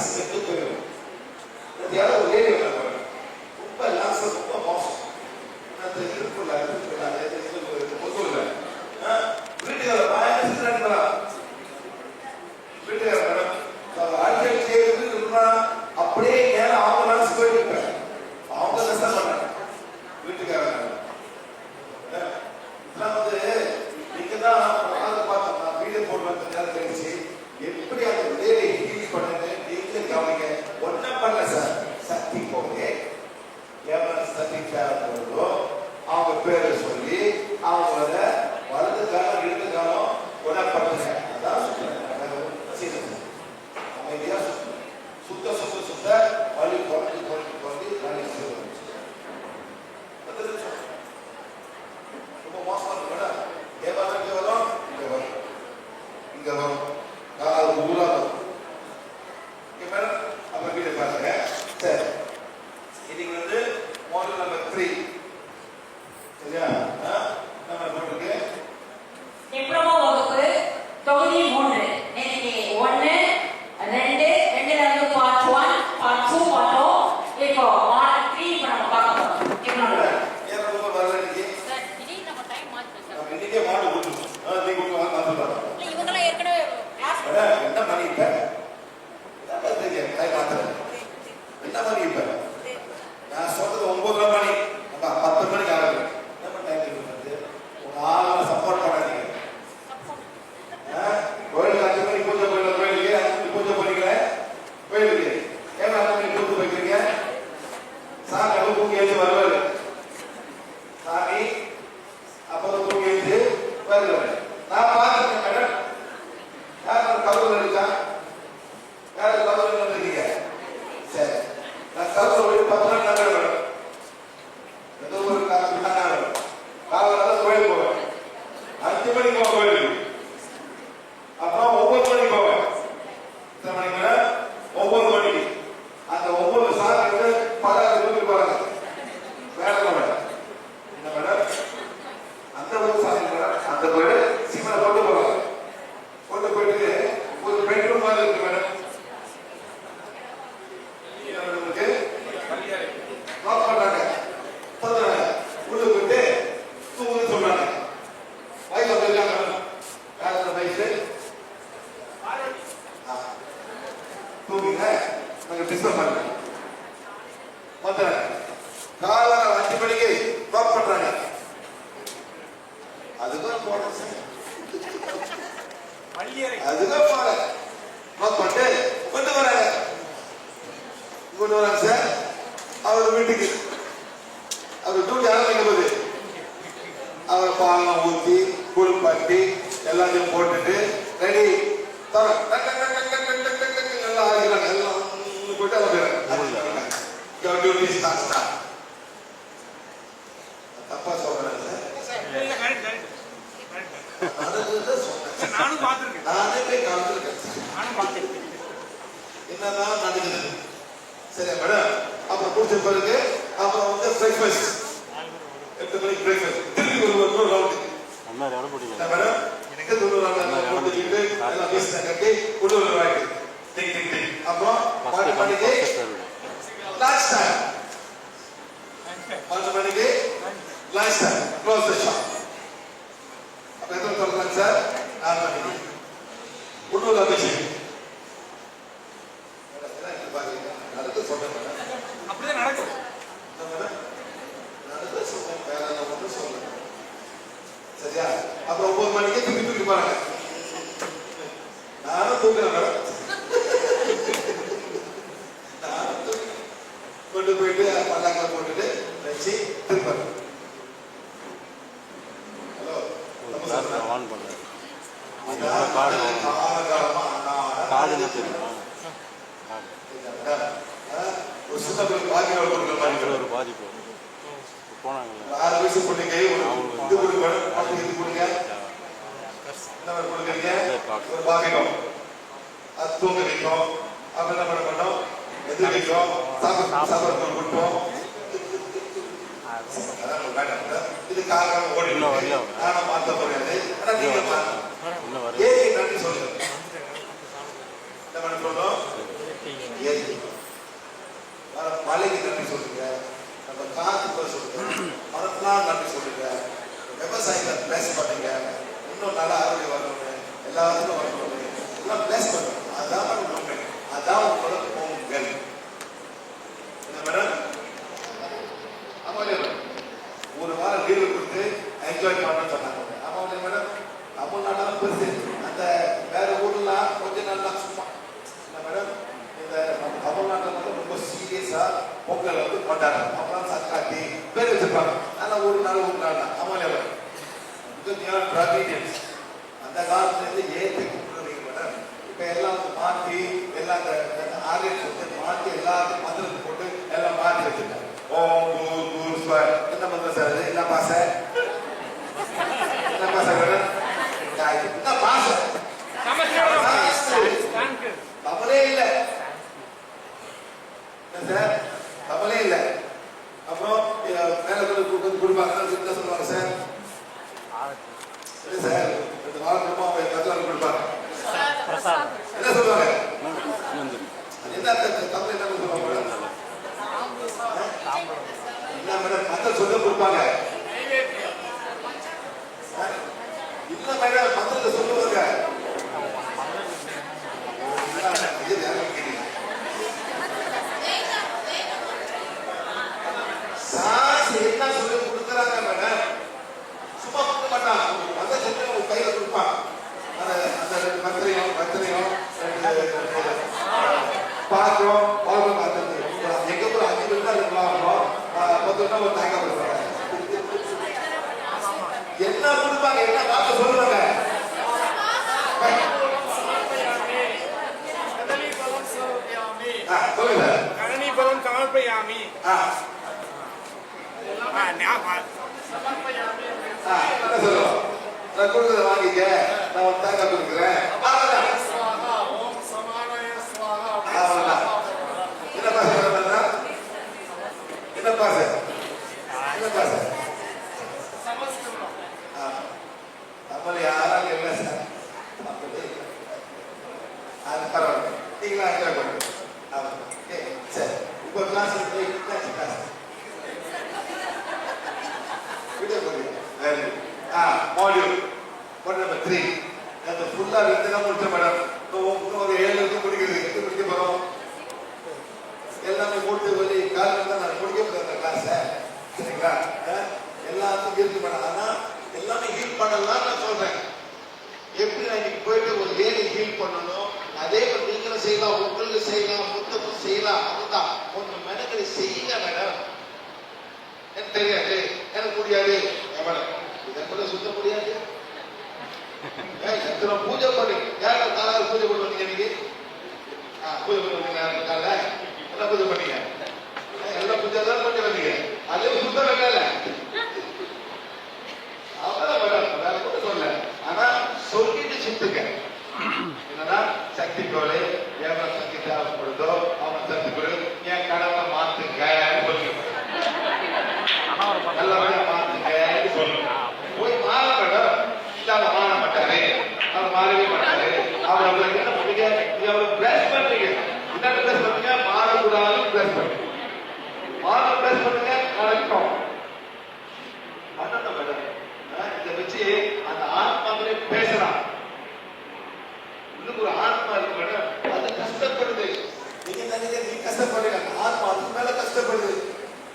அரசு செத்து போயிடும் ஒரே டிஸ்டர்ப் பண்ணல பண்றாங்க அஞ்சு மணிக்கு டாப் பண்றாங்க அதுதான் போடுறது அதுதான் போல பண்ணிட்டு கொண்டு வராங்க கொண்டு வராங்க சார் அவர் வீட்டுக்கு அவர் டியூட்டி ஆரம்பிக்கும் போது அவர் பாலம் ஊற்றி குளிப்பாட்டி எல்லாத்தையும் போட்டுட்டு ரெடி தரம் நல்லா ஆகிறாங்க எல்லாம் என்னதான் நடக்குது சரியா மேடம் அப்புறம் பிடிச்ச பிறகு அப்புறம் வந்து பிரேக்ஃபாஸ்ட் எட்டு மணிக்கு பிரேக்ஃபாஸ்ட் திரும்பி ஒரு ஒரு ரவுண்டு மேடம் எனக்கு ஒரு ரவுண்ட் எல்லாம் பேசினா கட்டி ಮನೆಗೆ ಲಾಸ್ಟ್ ಟೈಮ್ ಮಂಜು ಮನೆಗೆ last time close the shop அப்ப எத்தனை தொடர்ந்தாங்க சார் நாலு மணிக்கு உள்ளூர் அபிஷேக் நடந்து சரியா? அப்புறம் ஒன்பது மணிக்கு சார் வான் பண்ணார் அது எவ்வளோ காடு காடுன்னு தெரியுமா ஒரு பாதிப்பு போனாங்கல்ல தூங்க வைக்கும் அப்புறம் என்ன பண்ண மாட்டோம் எது வைக்கும் சாப்பிட சாப்பிட கொடுப்போம் இது காரணம் ஓடி நானும் பார்த்த நன்றி சொல்லுங்க மலைக்கு நன்றி சொல்லுங்க நம்ம காத்துக்கு சொல்லுங்க நன்றி சொல்லுங்க விவசாயிகள் பேச மாட்டீங்க இன்னும் நல்லா ஆரோக்கியம் வரணும் எல்லாத்துக்கும் வரணும் எல்லாம் பேச மாட்டோம் அதான் அதான் உங்களோட என்ன மேடம் என்ஜாய் பண்ணணும்னு சொன்னாங்க ஆமாம் மேடம் நம்ம நாடெல்லாம் பெருசு. அந்த வேற ஊர்லாம் கொஞ்ச நாள்லாம் சும்மா. இல்லை மேடம் இந்த நம்ம தமிழ்நாட்டில் வந்து ரொம்ப சீரியஸாக பொங்கல் வந்து கொண்டாடுறாங்க. அவங்களாம் சக்காத்தி பேர் வச்சிருப்பாங்க. ஆனால் ஒரு நாள் ஒரு நாள் தான் ஆமாம் மேடம் கொஞ்சம் அந்த காலத்துலேருந்து ஏற்றி கும்பிடுறீங்க மேடம் இப்போ எல்லாம் மாற்றி எல்லாம் ஆர்எஸ் வந்து மாற்றி பத்து ஒரு தேங்காய் கொடுப்பாங்க என்ன கொடுப்பாங்க என்ன வார்த்தை சொல்லுவாங்க ஆ, சொல்லுங்க கரணீபலம் சமர்ப்பயாமி என்ன சொல்லுவோம் நான் கொடுக்குறத வாங்கிக்க. நான் தேங்காய் கொடுக்குறேன் அவ்வளவுதான். அவ்வளவுதான். என்ன பாச மேடம் என்ன பாச என்ன பாச ஆ, தமிழ் யாரும் இல்லை சார் அப்படி அது பரவாயில்ல என்ஜாய் பண்ணுங்க சரி இப்போ கிளாஸ் கிளாஸ் வீடியோ பண்ணுங்க very ah module module number three அது ஃபுல்லாக ரெண்டு தான் மேடம் இன்னும் ஒரு ஏழு இருக்கு முடிக்கிறது எது முடிக்க போகிறோம் எல்லாமே போட்டு வலி கால் தான் நான் முடிக்க முடியாது அந்த கிளாஸை சரிங்களா? ஆ? எல்லாத்துக்கும் இருக்கு ஆனால் எல்லாமே ஹீல் பண்ணலாம் நான் சொல்கிறேன் எப்படி நான் இன்னைக்கு போயிட்டு ஒரு லேடி ஹீல் பண்ணணும்? அதே மாதிரி செய்யலாம் உங்களுக்கு செய்யலாம் புத்தகம் செய்யலாம் அதுதான் உங்க மெனக்கடி செய்யுங்க மேடம் எனக்கு தெரியாது எனக்கு முடியாது மேடம் இதை கூட சுத்த முடியாது. இத்தனை பூஜை பண்ணி. யார காலால பூஜை பண்ணுவீங்க நீங்க பூஜை பண்ணுவீங்க காலைல என்ன பூஜை பண்ணீங்க? எல்லாம் பூஜை தான் பண்ணி வந்தீங்க? அதே சுத்தம் வேண்டாம் அவ்வளவு மேடம் வேற கூட சொல்ல ஆனா சொல்லிட்டு சுத்துங்க என்னன்னா சக்தி கோலை எவ்வளவு சக்தி தேவைப்படுதோ அவன் சக்தி கொடு என் கடவுளை மாத்துங்க சொல்லுங்க நல்லபடியா மாத்துங்க சொல்லுங்க போய் மாற மேடம் இல்லாத மாற மாட்டாரு அவர் மாறவே மாட்டாரு அவர் அவருக்கு என்ன பண்ணீங்க நீங்க அவரை பிளஸ் பண்றீங்க என்ன பிளஸ் பண்ணுங்க மாறக்கூடாது பிளஸ் பண்ணுங்க மாற பிளஸ் பண்ணுங்க நடக்கும் பண்ணணும் மேடம் ஆஹ் இதை வச்சு அந்த ஆத்மாவிலே பேசலாம் உள்ளுக்கு ஒரு ஆத்மா இருக்கு மேடம் அது கஷ்டப்படுது நீங்க நினைக்க நீ கஷ்டப்படுறீங்க அந்த ஆத்மா அதுக்கு மேல கஷ்டப்படுது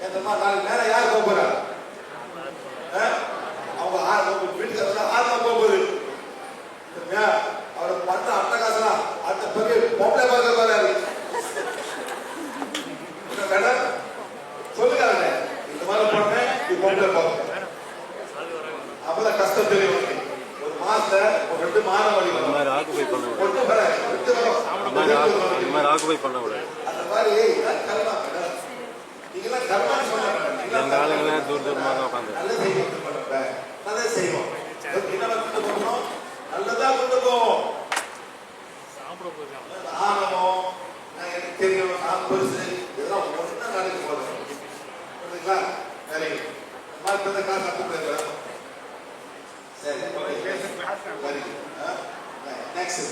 ஏத்தமா நாளைக்கு மேல யார் போக போறா ஆஹ்? அவங்க ஆ- அவங்க வீட்டுக்கு வந்தா ஆத்மா போக போகுது சரியா? அவரை பண்ண அட்டகாசலாம் அடுத்த பிறகு பொம்பளை பார்க்க என்ன மேடம் சொல்லுங்க. அவனை. இந்த மாதிரி பண்ணேன் இது பொம்பளை பார்க்க அப்பதான் கஷ்டம் தெரியும். ஒரு மாசத்துல ஒரு ரெண்டு இந்த மாதிரி ஆக்குபை பண்ணக்கூடாது. ஒன்று வர இந்த மாதிரி ஆக்குபை பண்ணக்கூடாது. அந்த மாதிரி கர்மா மேடம். நீங்கெல்லாம் கர்மான்னு சொல்ல எங்க ஆளுங்கெல்லாம் தூர தூரமா தான் உட்காந்து நல்லது செய்வோம். நல்லது செய்வோம் என்ன கொண்டு போகணும். நல்லதா கொண்டு போவோம் ஆணவம் நான் எனக்கு தெரியும் நான் பெருசு இதெல்லாம் ஒண்ணு நடக்க போதும் புரியுதுங்களா சரி மாதிரி இந்த காசு அனுப்புறேன் சரி சரி நெக்ஸ்ட்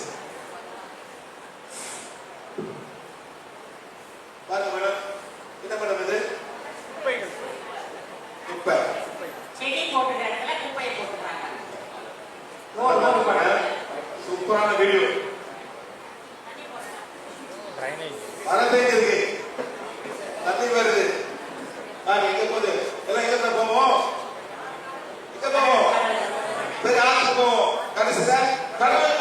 மழை பெய்ஞ்சிருக்கு தண்ணி வருது. நான் எங்க போகுது? எல்லாம் எங்க போவோம்? எங்க போவோம்? போய் ஆற்றுக்கு போவோம். கடைசியில் கடவுள்.